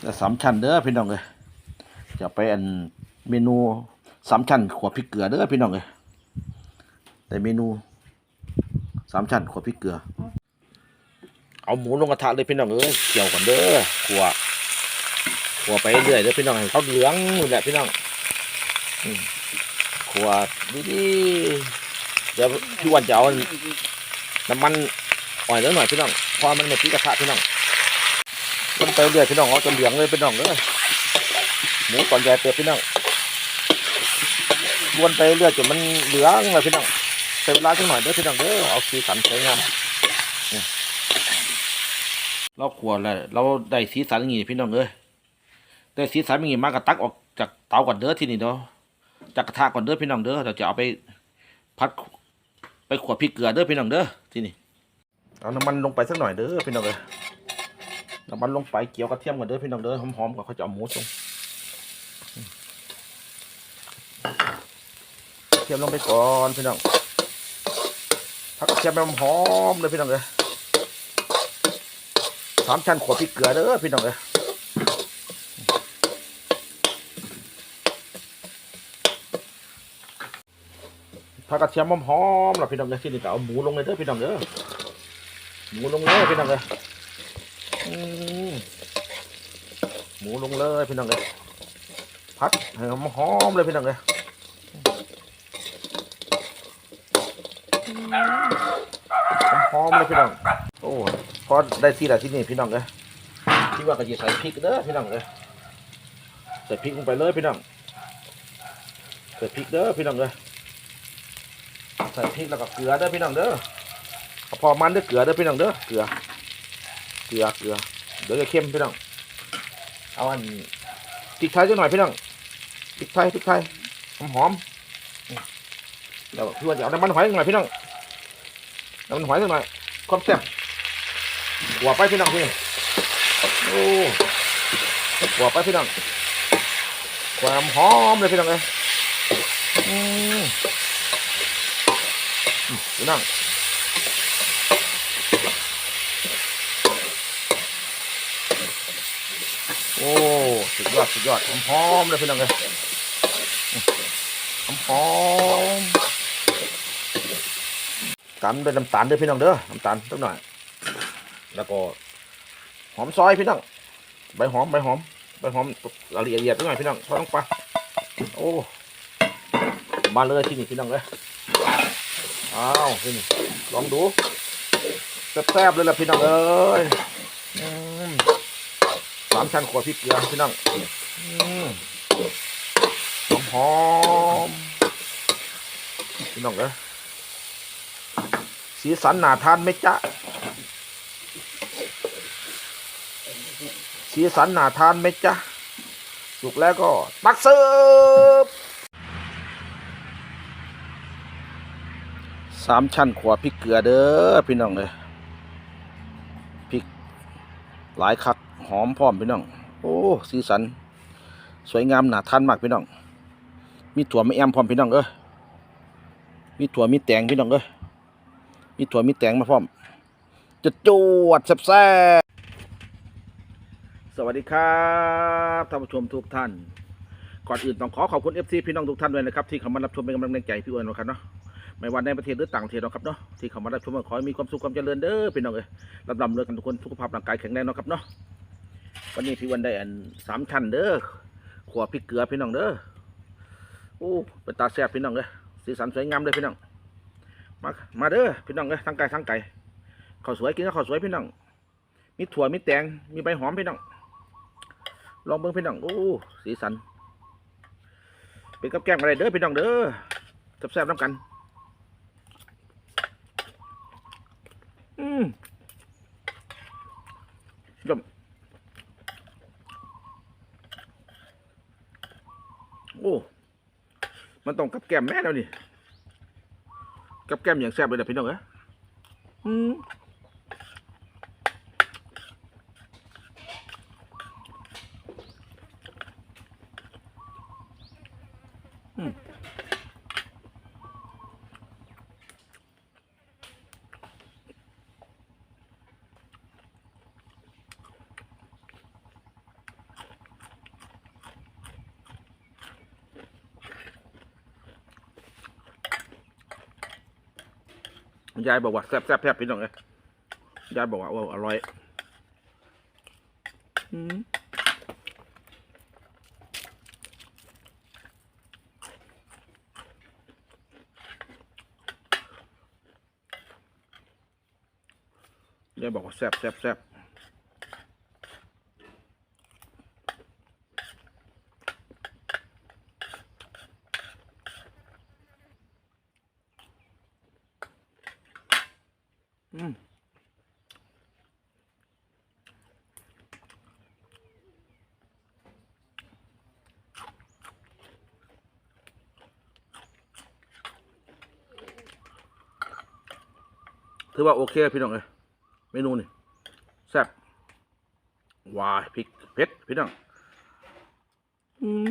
แต่สามชั้นเด้อพี่น้องเลยจะไปอันเมนูสามชั้นขวดพริกเกลือเด้อพี่น้องเลยแต่เมนูสามชั้นขวดพริกเกลือ เอาหมูลงกระทะเลยพี่น้องเอ้ยเกี่ยวกันเด้อขัวขัวไปเรื่อยเด้อพี่น้องให้เขาเหลืองนี่แหละพี่น้องอืมขัวดีๆเดี๋ยวพี่วันจะเอาน้ำมันอ่อยนิดหน่อยพี่น้องพอมันไม่ติดกระทะพี่น้อง มันไปเรื่อยพี่น้องเอาจนเหลืองเลยพี่น้องเด้อหมูก่อนใหญ่เปิดพี่น้องวนไปเรื่อยจนมันเหลืองเลยพี่น้องใช้เวลาจังหน่อยเด้อพี่น้องเด้อเอาสีสันสวยงามเราขวดเลยเราได้สีสันอย่างงี้พี่น้องเอ้ยได้สีสันอย่างงี้มากระตักออกจากเตาก่อนเด้อที่นี่เนาะจากกระทะก่อนเด้อพี่น้องเด้อเราจะเอาไปพัดไปขวดพริกเกลือเด้อพี่น้องเด้อที่นี่เอาน้ำมันลงไปสักหน่อยเด้อพี่น้องเอ้ย น้ำมันลงไปเกี่ยวกระเทียมก่อนเด้อพี่น้องเด้อหอมๆก่อนเขาจะเอาหมูส่งเทียมลงไปก่อนพี่น้องพักกระเทียมให้หอมๆเลยพี่น้องเอ้ยสามชั้นขวดพริกเกลือเด้อพี่น้องเอ้ยผักกระเทียมหอมๆล่ะพี่น้องเอ้ยที่นี่ก็เอาหมูลงเลยเด้อพี่น้องเด้อหมูลงเลยพี่น้องเอ้ยอืม หมูลงเลยพี่น้องเอ้ยผัดให้หอมเลยพี่น้องเอ้ยหอมเลยพี่น้องโอ้พอได้ที่ละที่นี่พี่น้องเอ้ยที่ว่าก็จะใส่พริกเด้อพี่น้องเอ้ยใส่พริกลงไปเลยพี่น้องใส่พริกเด้อพี่น้องเอ้ยใส่พริกแล้วก็เกลือเด้อพี่น้องเด้อพอมันเด้อเกลือเด้อพี่น้องเด้อเกลือ เกลือเกลือเดี๋ยวจะเค็มพี่น้องเอาอันพริกไทยจังหน่อยพี่น้องพริกไทยพริกไทยหอมหอมเดี๋ยวพี่ว่าจะเอาน้ำมันหอยหน่อยพี่น้องน้ำมันหอยสักหน่อยความแซ่บหัวไปพี่น้องพี่โอ้หัวไปพี่น้องความหอมเลยพี่น้องเลยอืมพี่น้อง โอ้สุดยอดสุดยอดหอมหอมเลยพี่น้องเลยหอมหอมตามด้วยน้ำตาลด้วยพี่น้องเด้อน้ำตาลสักหน่อย แล้วก็หอมซอยพี่น้องใบหอมใบหอมใบหอมละเอียดละเอียดหน่อยพี่น้องพอต้องไปโอ้มาเลยที่นี่พี่น้องเลยอ้าวที่นี่ลองดูแซ่บๆเลยล่ะพี่น้องเอ้ยามชั้นขวดพริกเกลือพี่น้องหอมหอมๆพี่น้องเอ้สีสันหนาทานไหมจ๊ะสีสันหนาทานไหมจ๊ะสุกแล้วก็ตักเสิร์ฟสามชั้นขวพริกเกลือเด้อพี่น้องเลยพริกหลายคัก หอมพร้อมพี่น้อง โอ้สีสัน สวยงามหนาทานมากพี่น้อง มีถั่วมีแอมพร้อมพี่น้องเอ้มีถั่วมีแตงพี่น้องเอ้มีถั่วมีแตงมาพร้อมจะจวดแซ่บๆสวัสดีครับท่านผู้ชมทุกท่านก่อนอื่นต้องขอขอบคุณ FC พี่น้องทุกท่านด้วยนะครับที่เข้ามารับชมเป็นกำลังใจพี่อ้วนนะครับเนาะไม่ว่าในประเทศหรือต่างประเทศนะครับเนาะที่เข้ามารับชมขอให้มีความสุขความเจริญเด้อพี่น้องเอ้ยรับรำเลือกันทุกคนสุขภาพร่างกายแข็งแรงเนาะครับเนาะ วันนี้พี่วันได้อันสามชั้นเด้อขวพริกเกลือพี่น้องเด้อโอ้เป็นตาแซ่บพี่น้องเอ้ยสีสันสวยงามเลยพี่น้องมามาเด้อพี่น้องเอ้ยทั้งไก่ทั้งไก่ข้าวสวยกินข้าวสวยพี่น้อง มีถั่วมีแตงมีใบหอมพี่น้อง ลองเบิ่งพี่น้องโอ้สีสันเป็นกับแกล้มอะไรเด้อพี่น้องเด้อแซ่บๆน้ำกัน อืมยมโอ้มันต้องกับแก้มแม่แล้วนี่กับแก้มอย่างแซ่บเลยนะพี่น้องเอ้ย ยายบอกว่าแซ่บแซ่บแซ่บพี่น้องเลยยายบอกว่าโอ้อร่อยอืมยายบอกว่าแซ่บแซ่บแซ่บอืม ถือว่าโอเคพี่น้องเลยเมนูนี่แซ่บวายพริกเผ็ดพี่น้องอืม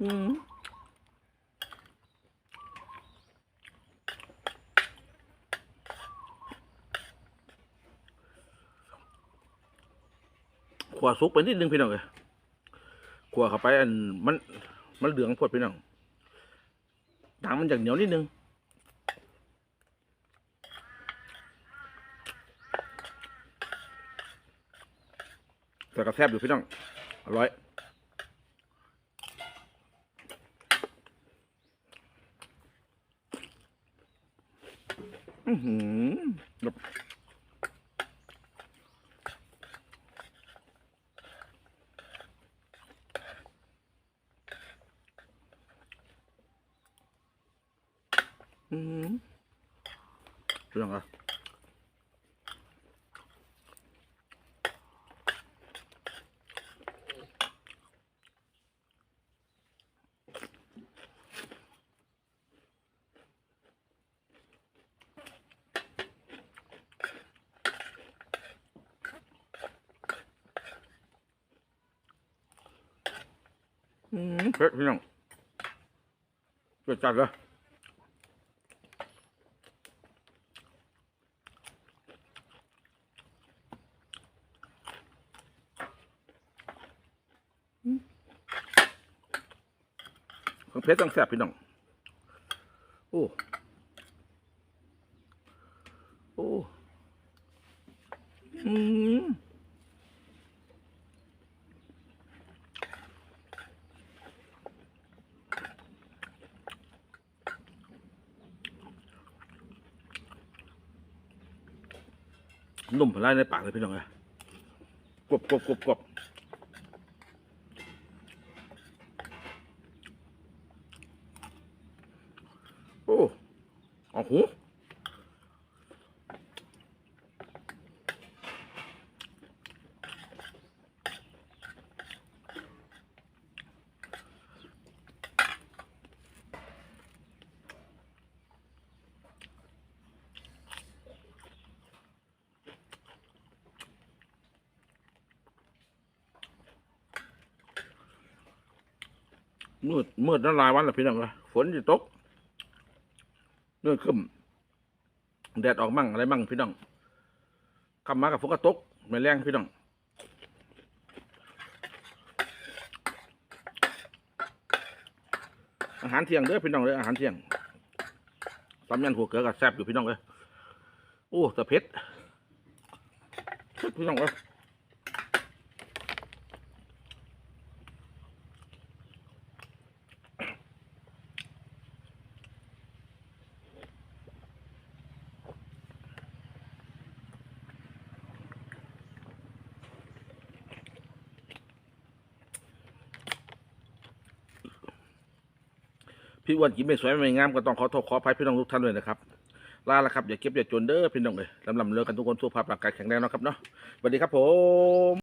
อืม ขวสุกไปนิดนึงพี่น้องเลยขวเข้าไปอันมันมันเหลืองพดพี่น้องหนังมันจากเหนียวนิดนึงแต่กระแทบอยู่พี่น้องอร่อยอือหือ อืมเรื่องอะไรอืมเผ็ด พี่น้งเผ็ดจัดเลยของเพชรต้องแซ่บพี่น้อง โอ้ โอ้อืมนุ่มพลายในปากเลยพี่น้องเลยกรบกรบกรบกรบ โอ้โอ้โหมืดมืดน้ำลายวันละพี่น้องเลยฝนจะตก เนื่อขึ้นแดดออกมั่งอะไรมั่งพี่น้องคำมากับฝนก็ตกไม่แรงพี่น้องอาหารเที่ยงเด้อพี่น้องเด้อาหารเที่ยงตำยันหัวเกลือกับแซ่บอยู่พี่น้องเลยโอ้แต่เผ็ดพี่น้องเอ้ย พี่อ้วันกินไม่สวยไม่งามก็ต้องขอโทษขออภัยพี่น้องทุกท่านด้วยนะครับลาละครับอย่าเก็บอย่าจนเด้อพี่น้องเลยลำลำเลิกกันทุกคนสุขภาพร่างกายแข็งแรงนะครับเนาะสวัสดีครับผม